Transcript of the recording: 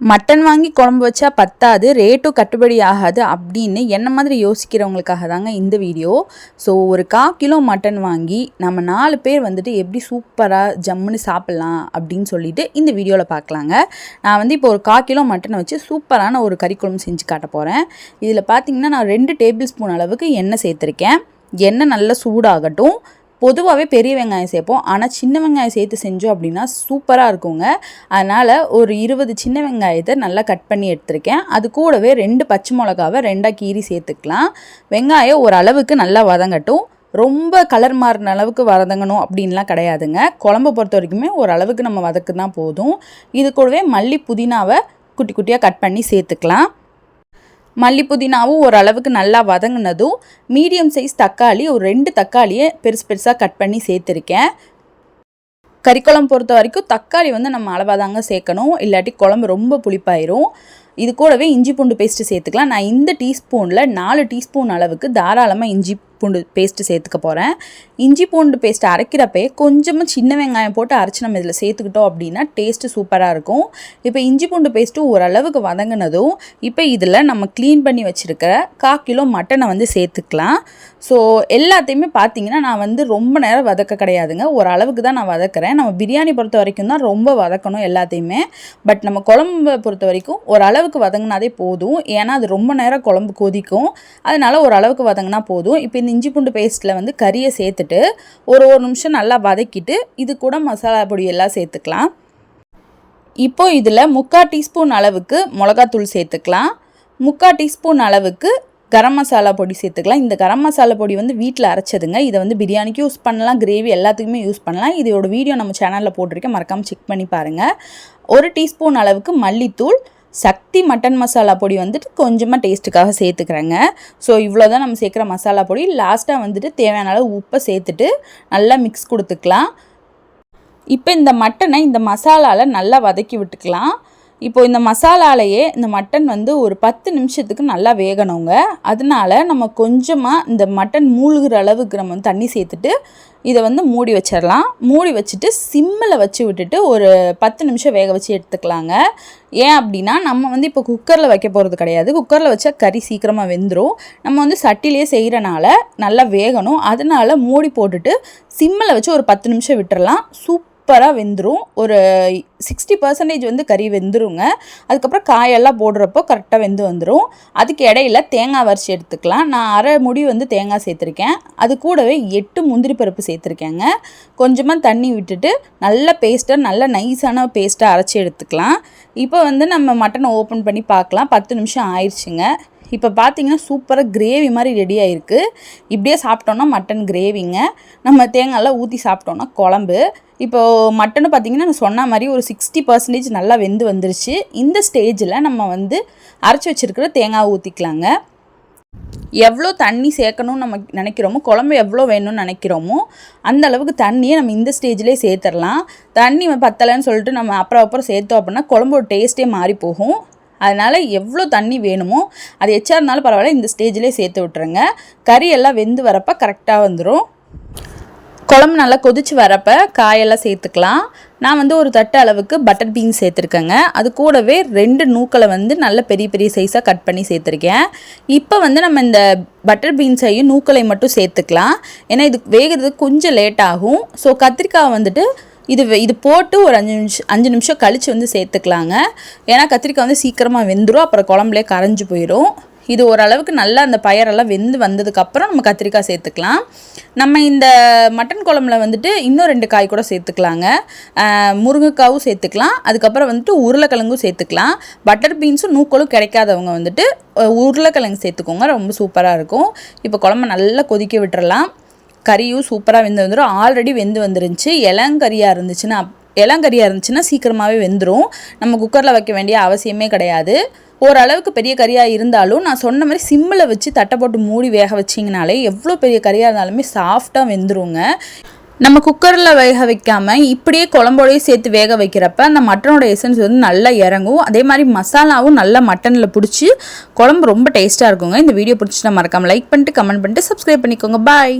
Mutton வாங்கி குழம்பு வச்சா பத்தாது ரேட்டும் கட்டுப்படி ஆகாது அப்படின்னு என்ன மாதிரி யோசிக்கிறவங்களுக்காக தாங்க இந்த வீடியோ. ஸோ ஒரு கா கிலோ மட்டன் வாங்கி நம்ம நாலு பேர் வந்துட்டு எப்படி சூப்பராக ஜம்முன்னு சாப்பிட்லாம் அப்படின்னு சொல்லிட்டு இந்த வீடியோவில் பார்க்கலாங்க. நான் வந்து இப்போ ஒரு கா கிலோ மட்டனை வச்சு சூப்பரான ஒரு கறி குழம்பு செஞ்சு காட்ட போகிறேன் இதில் பார்த்தீங்கன்னா நான் ரெண்டு டேபிள் ஸ்பூன் அளவுக்கு எண்ணெய் சேர்த்துருக்கேன். எண்ணெய் நல்லா சூடாகட்டும். பொதுவாகவே பெரிய வெங்காயம் சேர்ப்போம். ஆனால் சின்ன வெங்காயம் சேர்த்து செஞ்சோம் அப்படின்னா சூப்பராக இருக்குங்க. அதனால் ஒரு இருபது சின்ன வெங்காயத்தை நல்லா கட் பண்ணி எடுத்திருக்கேன். அது கூடவே ரெண்டு பச்சை மிளகாவை ரெண்டாக கீரி சேர்த்துக்கலாம். வெங்காயம் ஓரளவுக்கு நல்லா வதங்கட்டும். ரொம்ப கலர் மாறின அளவுக்கு வதங்கணும் அப்படின்லாம் கிடையாதுங்க. குழம்பு பொறுத்த வரைக்குமே ஒரு அளவுக்கு நம்ம வதக்குனா போதும். இது கூடவே மல்லி புதினாவை குட்டி குட்டியாக கட் பண்ணி சேர்த்துக்கலாம். மல்லி புதினாவும் ஓரளவுக்கு நல்லா வதங்கினதும் மீடியம் சைஸ் தக்காளி ஒரு ரெண்டு தக்காளியை பெருசு பெருசாக கட் பண்ணி சேர்த்துருக்கேன். கறிக்குழம்பு பொறுத்த வரைக்கும் தக்காளி வந்து நம்ம அளவாக தாங்க சேர்க்கணும். இல்லாட்டி குழம்பு ரொம்ப புளிப்பாயிரும். இது கூடவே இஞ்சி பூண்டு பேஸ்ட்டு சேர்த்துக்கலாம். நான் இந்த டீஸ்பூனில் நாலு டீஸ்பூன் அளவுக்கு தாராளமாக இஞ்சி பூண்டு பேஸ்ட்டு சேர்த்துக்க போகிறேன் இஞ்சி பூண்டு பேஸ்ட் அரைக்கிறப்பே கொஞ்சமாக சின்ன வெங்காயம் போட்டு அரைச்சி நம்ம இதில் சேர்த்துக்கிட்டோம் அப்படின்னா டேஸ்ட்டு சூப்பராக இருக்கும். இப்போ இஞ்சி பூண்டு பேஸ்ட்டு ஓரளவுக்கு வதங்கினதும் இப்போ இதில் நம்ம க்ளீன் பண்ணி வச்சுருக்கிற கா கிலோ மட்டனை வந்து சேர்த்துக்கலாம். ஸோ எல்லாத்தையுமே பார்த்தீங்கன்னா நான் வந்து ரொம்ப நேரம் வதக்க கிடையாதுங்க. ஒரு அளவுக்கு தான் நான் வதக்குறேன். நம்ம பிரியாணி பொறுத்த வரைக்கும் தான் ரொம்ப வதக்கணும் எல்லாத்தையுமே. பட் நம்ம குழம்பு பொறுத்த வரைக்கும் ஓரளவு ஓரளவுக்கு வதங்கினாதே போதும். ஏன்னா அது ரொம்ப நேரம் குழம்பு கொதிக்கும். அதனால ஓரளவுக்கு வதங்கினா போதும். இப்போ இந்த இஞ்சி பூண்டு பேஸ்ட்டில் வந்து கறியை சேர்த்துட்டு ஒரு ஒரு நிமிஷம் நல்லா வதக்கிட்டு இது கூட மசாலா பொடி எல்லாம் சேர்த்துக்கலாம். இப்போ இதில் முக்கால் டீஸ்பூன் அளவுக்கு மிளகாத்தூள் சேர்த்துக்கலாம். முக்கால் டீஸ்பூன் அளவுக்கு கரம் மசாலா பொடி சேர்த்துக்கலாம். இந்த கரம் மசாலா பொடி வந்து வீட்டில் அரைச்சதுங்க. இதை வந்து பிரியாணிக்கு யூஸ் பண்ணலாம். கிரேவி எல்லாத்துக்குமே யூஸ் பண்ணலாம். இதோட வீடியோ நம்ம சேனலில் போட்டிருக்கேன். மறக்காமல் செக் பண்ணி பாருங்கள் ஒரு டீஸ்பூன் அளவுக்கு மல்லித்தூள் சக்தி மட்டன் மசாலா பொடி வந்துட்டு கொஞ்சமாக டேஸ்ட்டுக்காக சேர்த்துக்கிறேங்க. ஸோ இவ்வளோ தான் நம்ம சேர்க்குற மசாலா பொடி. லாஸ்ட்டாக வந்துட்டு தேவையான அளவு உப்பை சேர்த்துட்டு நல்லா மிக்ஸ் கொடுத்துக்கலாம். இப்போ இந்த மட்டனை இந்த மசாலாவில் நல்லா வதக்கி விட்டுக்கலாம். இப்போ இந்த மசாலாலேயே இந்த மட்டன் வந்து ஒரு பத்து நிமிஷத்துக்கு நல்லா வேகணுங்க. அதனால நம்ம கொஞ்சமாக இந்த மட்டன் மூழ்கிற அளவுக்கு நம்ம வந்து தண்ணி சேர்த்துட்டு இதை வந்து மூடி வச்சிடலாம். மூடி வச்சுட்டு சிம்மில் வச்சு விட்டுட்டு ஒரு பத்து நிமிஷம் வேக வச்சு எடுத்துக்கலாங்க. ஏன் அப்படின்னா நம்ம வந்து இப்போ குக்கரில் வைக்க போகிறது கிடையாது. குக்கரில் வச்சா கறி சீக்கிரமாக வெந்துடும் நம்ம வந்து சட்டிலேயே செய்கிறனால நல்லா வேகணும். அதனால மூடி போட்டுட்டு சிம்மில் வச்சு ஒரு பத்து நிமிஷம் விட்டுறலாம். சூப் சூப்பராக வெந்துடும் ஒரு சிக்ஸ்டி பர்சன்டேஜ் வந்து கறி வெந்துருங்க. அதுக்கப்புறம் காயெல்லாம் போடுறப்போ கரெக்டாக வெந்து வந்துடும் அதுக்கு இடையில தேங்காய் வரிசி எடுத்துக்கலாம். நான் அரை முடி வந்து தேங்காய் சேர்த்துருக்கேன். அது கூடவே எட்டு முந்திரி பருப்பு சேர்த்துருக்கேங்க. கொஞ்சமாக தண்ணி விட்டுட்டு நல்ல பேஸ்ட்டாக நல்ல நைஸான பேஸ்ட்டாக அரைச்சி எடுத்துக்கலாம். இப்போ வந்து நம்ம மட்டனை ஓப்பன் பண்ணி பார்க்கலாம். பத்து நிமிஷம் ஆயிடுச்சுங்க இப்போ பார்த்தீங்கன்னா சூப்பராக கிரேவி மாதிரி ரெடி ஆகிருக்கு இப்படியே சாப்பிட்டோன்னா மட்டன் கிரேவிங்க நம்ம தேங்காயெல்லாம் ஊற்றி சாப்பிட்டோன்னா குழம்பு. இப்போது மட்டனை பார்த்திங்கன்னா நான் சொன்ன மாதிரி ஒரு சிக்ஸ்டி பர்சன்டேஜ் நல்லா வெந்து வந்துருச்சு. இந்த ஸ்டேஜில் நம்ம வந்து அரைச்சி வச்சுருக்கிற தேங்காய் ஊற்றிக்கலாங்க எவ்வளோ தண்ணி சேர்க்கணும்னு நம்ம நினைக்கிறோமோ குழம்பு எவ்வளோ வேணும்னு நினைக்கிறோமோ அந்த அளவுக்கு தண்ணியை நம்ம இந்த ஸ்டேஜ்லேயே சேர்த்துடலாம். தண்ணி பத்தலைன்னு சொல்லிட்டு நம்ம அப்புறம் அப்புறம் சேர்த்தோம் அப்படின்னா குழம்போட டேஸ்ட்டே மாறி போகும் அதனால் எவ்வளோ தண்ணி வேணுமோ அது எச்சா இருந்தாலும் பரவாயில்ல இந்த ஸ்டேஜ்லேயே சேர்த்து விட்ருங்க கறி எல்லாம் வெந்து வரப்போ கரெக்டாக வந்துடும் குழம்பு நல்லா கொதிச்சு வரப்போ காயெல்லாம் சேர்த்துக்கலாம். நான் வந்து ஒரு தட்டு அளவுக்கு பட்டர் பீன்ஸ் சேர்த்துருக்கேங்க. அது கூடவே ரெண்டு நூக்களை வந்து நல்ல பெரிய பெரிய சைஸாக கட் பண்ணி சேர்த்துருக்கேன். இப்போ வந்து நம்ம இந்த பட்டர் பீன்ஸையும் நூக்களை மட்டும் சேர்த்துக்கலாம். ஏன்னா இது வேகிறதுக்கு கொஞ்சம் லேட் ஆகும். ஸோ கத்திரிக்காய் வந்துட்டு இது இது போட்டு ஒரு அஞ்சு நிமிஷம் அஞ்சு நிமிஷம் கழித்து வந்து சேர்த்துக்கலாங்க. ஏன்னா கத்திரிக்காய் வந்து சீக்கிரமாக வெந்துடும் அப்புறம் குழம்புலேயே கரைஞ்சி போயிடும் இது ஓரளவுக்கு நல்லா அந்த பயரெல்லாம் வெந்து வந்ததுக்கப்புறம் நம்ம கத்திரிக்காய் சேர்த்துக்கலாம். நம்ம இந்த மட்டன் குழம்புல வந்துட்டு இன்னும் ரெண்டு காய் கூட சேர்த்துக்கலாங்க. முருங்கைக்காவும் சேர்த்துக்கலாம். அதுக்கப்புறம் வந்துட்டு உருளைக்கிழங்கும் சேர்த்துக்கலாம். பட்டர் பீன்ஸும் நூக்களும் கிடைக்காதவங்க வந்துட்டு உருளைக்கிழங்கு சேர்த்துக்கோங்க. ரொம்ப சூப்பராக இருக்கும். இப்போ குழம்பு நல்லா கொதிக்க விட்டுறலாம். கறியும் சூப்பராக வெந்து வந்துடும் ஆல்ரெடி வெந்து வந்துருந்துச்சு. இளங்கறியாக இருந்துச்சுன்னா இளங்கறியாக இருந்துச்சுன்னா சீக்கிரமாகவே வெந்துடும் நம்ம குக்கரில் வைக்க வேண்டிய அவசியமே கிடையாது. ஓரளவுக்கு பெரிய கறியாக இருந்தாலும் நான் சொன்ன மாதிரி சிம்மில் வச்சு தட்டை போட்டு மூடி வேக வச்சிங்கனாலே எவ்வளோ பெரிய கறியாக இருந்தாலுமே சாஃப்டாக வெந்துருங்க. நம்ம குக்கரில் வேக வைக்காமல் இப்படியே குழம்போடையே சேர்த்து வேக வைக்கிறப்ப அந்த மட்டனோட எசன்ஸ் வந்து நல்லா இறங்கும். அதே மாதிரி மசாலாவும் நல்லா மட்டனில் பிடிச்சி குழம்பு ரொம்ப டேஸ்ட்டாக இருக்குங்க. இந்த வீடியோ பிடிச்சிட்டு மறக்காமல் லைக் பண்ணிட்டு கமெண்ட் பண்ணிட்டு சப்ஸ்கிரைப் பண்ணிக்கோங்க. பாய்